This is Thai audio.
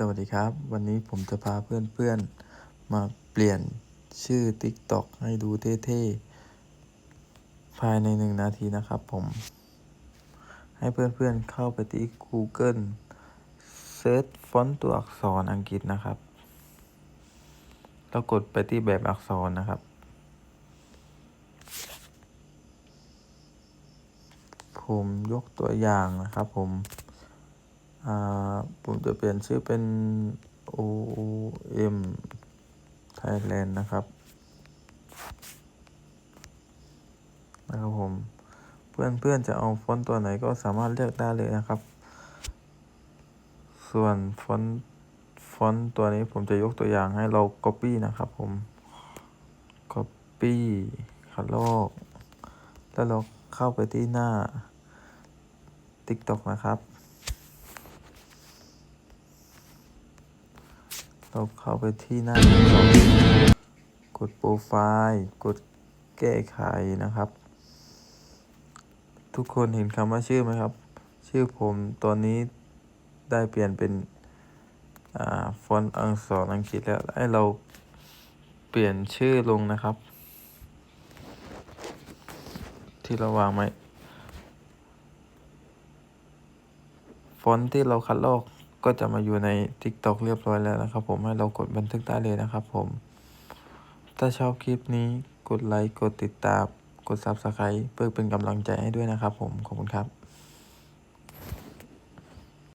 สวัสดีครับ วันนี้ผมจะพาเพื่อนๆ มาเปลี่ยนชื่อ TikTok ให้ดูเท่ๆ ภายในหนึ่งนาทีนะครับผม ให้เพื่อนๆเข้าไปที่ Google เซิร์ชฟอนต์ตัวอักษรอังกฤษนะครับ แล้วกดไปที่แบบอักษรนะครับ ผมยกตัวอย่างนะครับผม อ่า ผมจะเปลี่ยนชื่อเป็น OM Thailand นะครับ นะครับผม เพื่อนๆจะเอาฟอนต์ตัวไหนก็สามารถเลือกได้เลยนะครับ ส่วนฟอนต์ฟอนต์ตัวนี้ผมจะยกตัวอย่างให้เรา Copy นะครับผม Copy คัดลอกแล้วเราเข้าไปที่หน้า TikTok นะครับ เราเข้าไปที่หน้า TikTok กดโปรไฟล์ กดแก้ไขนะครับ ทุกคนเห็นคำว่าชื่อไหมครับ ชื่อผมตอนนี้ได้เปลี่ยนเป็นอ่าฟอนต์อักษรอังกฤษแล้วให้เราเปลี่ยนชื่อลงนะครับ ที่เราวางไว้ฟอนต์ที่เราคัดลอก ก็จะมาอยู่ใน TikTok เรียบร้อยแล้วนะครับ ผมให้เรากดบันทึกได้เลยนะครับ ผม ถ้าชอบคลิปนี้กดไลค์กดติดตามกด Subscribe เพื่อเป็นกำลังใจให้ด้วยนะครับ ผมขอบคุณครับ